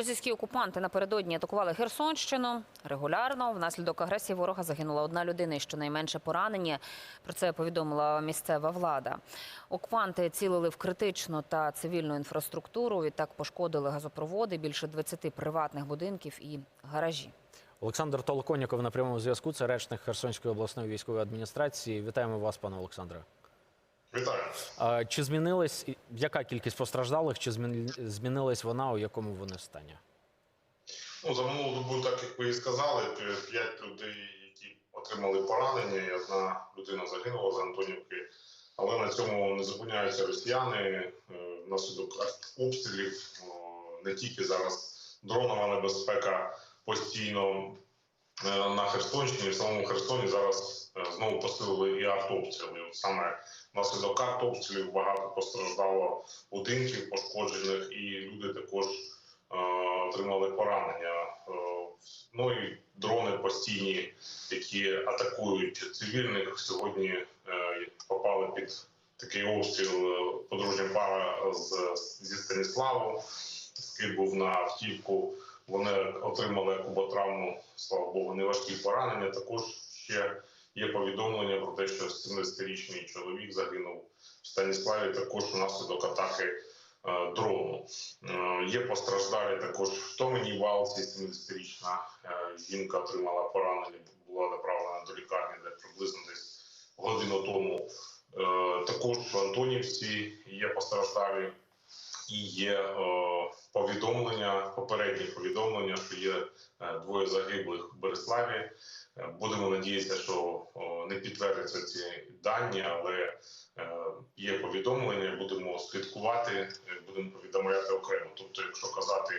Російські окупанти напередодні атакували Херсонщину регулярно. Внаслідок агресії ворога загинула одна людина і щонайменше поранені. Про це повідомила місцева влада. Окупанти цілили в критичну та цивільну інфраструктуру. Відтак пошкодили газопроводи, більше 20 приватних будинків і гаражі. Олександр Толоконіков на прямому зв'язку. Це речник Херсонської обласної військової адміністрації. Вітаємо вас, пане Олександре. Вітаю. Чи змінилась яка кількість постраждалих? Чи змінилась вона? У якому вони стані? Ну, за минулу добу, так як ви і сказали, п'ять людей, які отримали поранення, і одна людина загинула з Антонівки. Але на цьому не зупиняються росіяни е, внаслідок обстрілів. Не тільки зараз дронова небезпека постійно е, на Херсонщині, в самому Херсоні зараз е, знову посилили і артобстріли. От саме внаслідок артобстрілів багато постраждало будинків пошкоджених, і люди також е, отримали поранення. Е, Ну і дрони постійні, які атакують цивільних. Сьогодні е, попали під такий обстріл подружня пара з, зі Станіславу. Скид був на автівку. Вони отримали куботравму, слава Богу, неважкі поранення. Також ще є повідомлення про те, що 70-річний чоловік загинув в Станіславі також внаслідок атаки е, дрону. Е, Є постраждалі також в Томені Валці, 70-річна е, жінка отримала поранення, була направлена до лікарні, де приблизно десь годину тому. Також в Антонівці є постраждалі і є е, повідомлення, попередні повідомлення, що є е, двоє загиблих в Береславі. Е, Будемо надіятися, що о, не підтвердяться ці дані, але є повідомлення, будемо слідкувати, будемо повідомляти окремо. Тобто, якщо казати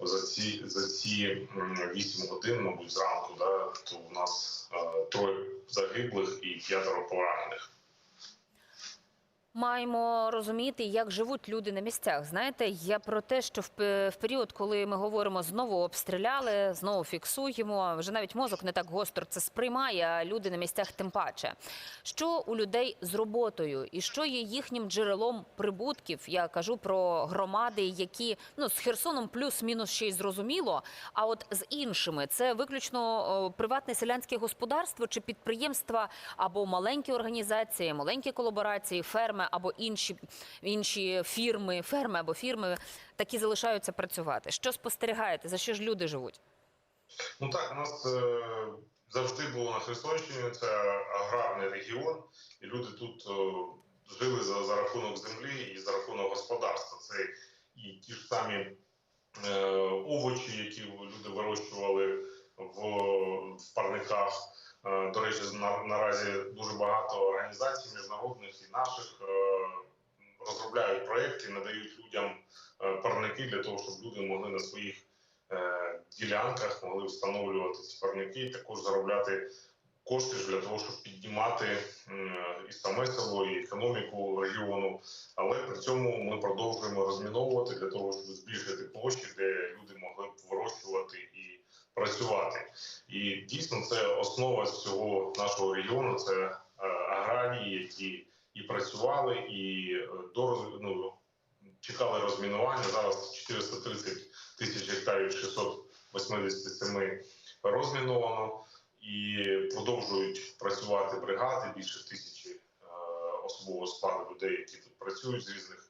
за ці за ці м, 8 годин, мабуть, зранку, да, то у нас троє загиблих і п'ятеро поранених. Маємо розуміти, як живуть люди на місцях. Знаєте, я про те, що в, період, коли ми говоримо, знову обстріляли, знову фіксуємо. Вже навіть мозок не так гостро це сприймає, а люди на місцях тим паче. Що у людей з роботою і що є їхнім джерелом прибутків? Я кажу про громади, які ну з Херсоном плюс-мінус ще й зрозуміло. А от з іншими це виключно приватне селянське господарство чи підприємства або маленькі організації, маленькі колаборації, ферми або інші, інші фірми, ферми або фірми такі залишаються працювати. Що спостерігаєте? За що ж люди живуть? Ну так, у нас е, завжди було на Херсонщині. Це аграрний регіон, і люди тут е, жили за, за рахунок землі і за рахунок господарства. Це і ті ж самі е, овочі, які люди вирощували в, в парниках. Е, До речі, на, наразі дуже багато організацій міжнародних і наших е, розробляють проекти, надають людям е, парники для того, щоб люди могли на своїх ділянках могли встановлювати ці парники, також заробляти кошти для того, щоб піднімати і саме село, і економіку регіону. Але при цьому ми продовжуємо розміновувати для того, щоб збільшити площі, де люди могли б вирощувати працювати. І дійсно це основа всього нашого регіону. Це е, аграрії, які і працювали, і е, до ну, чекали розмінування. Зараз 430 тисяч гектарів 687 розміновано і продовжують працювати бригади більше тисячі е, особового складу людей, які тут працюють з різних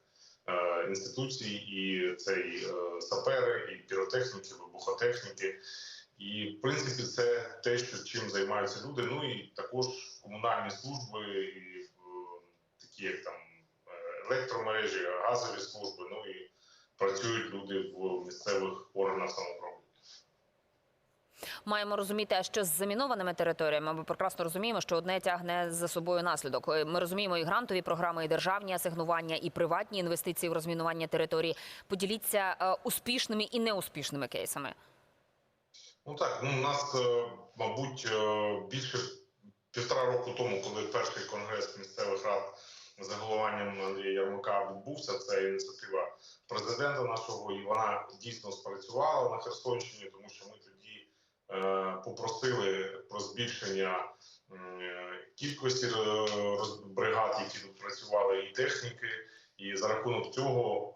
інституцій, і це і сапери, і піротехніки, вибухотехніки. І в принципі це те, що чим займаються люди. Ну і також комунальні служби, і е, такі як там е, електромережі, газові служби. Ну і працюють люди в місцевих органах самоуправління. Маємо розуміти, що з замінованими територіями. Ми прекрасно розуміємо, що одне тягне за собою наслідок. Е, Ми розуміємо і грантові програми, і державні асигнування, і приватні інвестиції в розмінування території. Поділіться успішними і неуспішними кейсами. Ну так, ну у нас, е, мабуть, е, більше півтора року тому, коли перший конгрес місцевих рад за головуванням Андрія Ярмака відбувся, це ініціатива президента нашого, і вона дійсно спрацювала на Херсонщині, тому що ми тоді е, попросили про збільшення кількості бригад, які тут працювали, і техніки. І за рахунок цього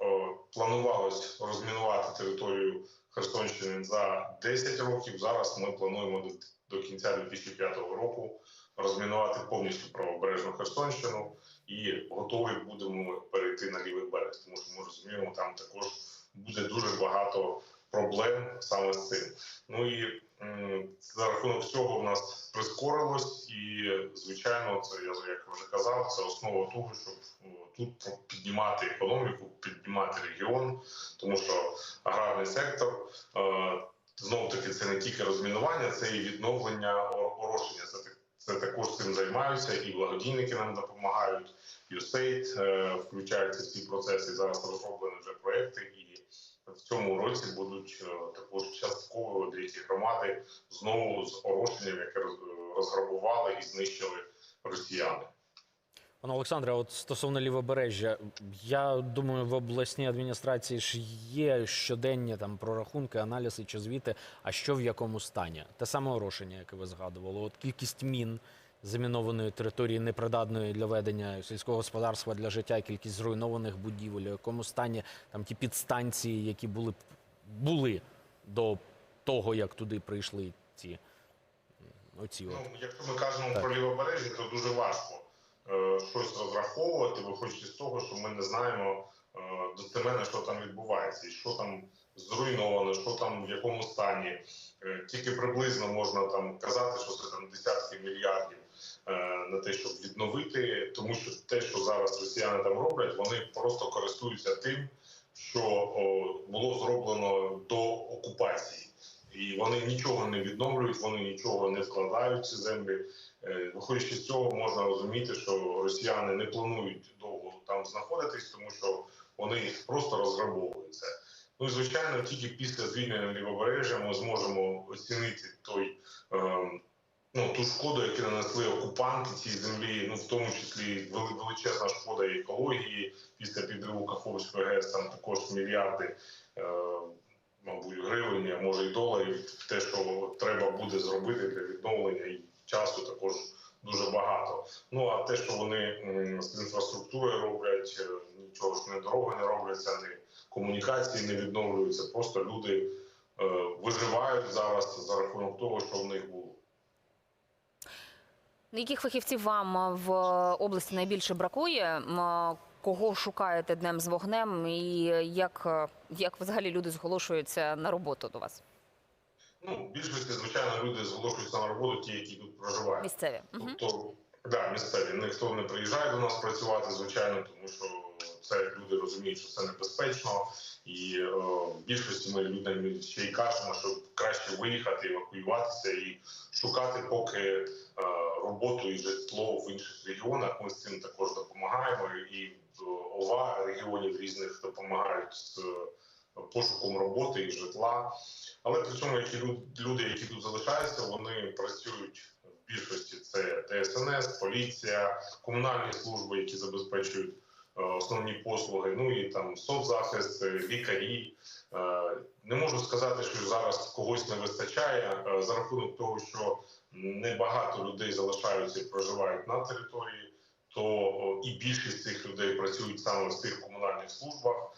планувалось розмінувати територію Херсонщини за 10 років. Зараз ми плануємо до, до кінця 2005 року розмінувати повністю правобережну Херсонщину і готові будемо перейти на лівий берег, тому що ми розуміємо, там також буде дуже багато проблем саме з цим. Ну і за рахунок цього в нас прискорилось, і звичайно, це я як вже казав, це основа того, щоб тут піднімати економіку, піднімати регіон, тому що аграрний сектор. Е, Знову таки, це не тільки розмінування, це і відновлення орошення. Це, це також цим займаються, і благодійники нам допомагають. USAID е, включаються ці процеси. Зараз розроблені вже проекти, і в цьому році будуть е, також частково деякі громади знову з орошенням, яке розграбували і знищили росіяни. Пане Олександре, от стосовно лівобережжя, я думаю, в обласній адміністрації ж є щоденні там прорахунки, аналізи чи звіти. А що в якому стані? Те саме орошення, яке ви згадували. От кількість мін замінованої території, непридатної для ведення сільського господарства для життя, кількість зруйнованих будівель, у якому стані там ті підстанції, які були були до того, як туди прийшли ці оці. От. Ну, якщо ми кажемо Так. про лівобережжя, то дуже важко е, щось розраховувати, виходячи з того, що ми не знаємо е, достеменно, що там відбувається, і що там зруйновано, що там в якому стані. Е, тільки приблизно можна там казати, що це там десятки мільярдів е, на те, щоб відновити, тому що те, що зараз росіяни там роблять, вони просто користуються тим, що було зроблено до окупації. І вони нічого не відновлюють, вони нічого не вкладають в ці землі. Е, Виходячи з цього, можна розуміти, що росіяни не планують довго там знаходитись, тому що вони просто розграбовують це. Ну звичайно, тільки після звільнення лівобережжя ми зможемо оцінити той. ем, Ну, ту шкоду, яку нанесли окупанти цій землі, ну в тому числі величезна шкода екології після підриву Каховської ГЕС, там також мільярди, е, мабуть, гривень, а може і доларів. Те, що треба буде зробити для відновлення і часу, також дуже багато. Ну а те, що вони з інфраструктурою роблять, е, нічого ж не дороги не робляться, не комунікації не відновлюються. Просто люди е, виживають зараз за рахунок того, що в них було. Яких фахівців вам в області найбільше бракує? Кого шукаєте днем з вогнем, і як, е, як взагалі люди зголошуються на роботу до вас? Ну, більшості, звичайно, люди зголошуються на роботу, ті, які тут проживають. Місцеві? Тобто, да, місцеві. Ніхто не приїжджає до нас працювати, звичайно, тому що це люди розуміють, що це небезпечно. І е, в більшості ми людям ще й кажемо, що краще виїхати, евакуюватися і шукати поки е, роботу і житло в інших регіонах. Ми з цим також допомагаємо. І ОВА регіонів різних допомагають з е, пошуком роботи і житла. Але при цьому, які люди, які тут залишаються, вони працюють в більшості це ДСНС, поліція, комунальні служби, які забезпечують е, основні послуги. Ну і там соцзахист, е, лікарі. Е, Не можу сказати, що зараз когось не вистачає за рахунок того, що небагато людей залишаються і проживають на території, то і більшість цих людей працюють саме в цих комунальних службах.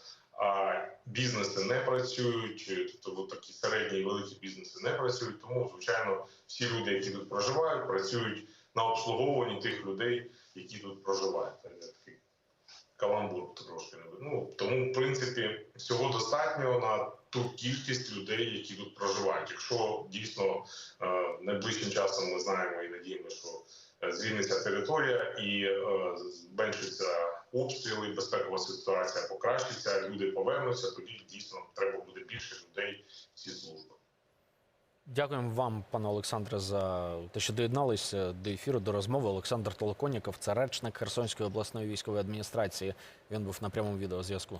Бізнеси не працюють, тобто от такі середні і великі бізнеси не працюють. Тому, звичайно, всі люди, які тут проживають, працюють на обслуговуванні тих людей, які тут проживають. Такий каламбур трошки не ну тому, в принципі, всього достатньо на ту кількість людей, які тут проживають. Якщо дійсно е, найближчим часом ми знаємо і надіємо, що е, звільниться територія і е, зменшиться обстріли, безпекова ситуація покращиться, люди повернуться. Тоді дійсно треба буде більше людей ці служби. Дякуємо вам, пане Олександре, за те, що доєдналися до ефіру, до розмови. Олександр Толоконіков, це речник Херсонської обласної військової адміністрації. Він був на прямому відеозв'язку.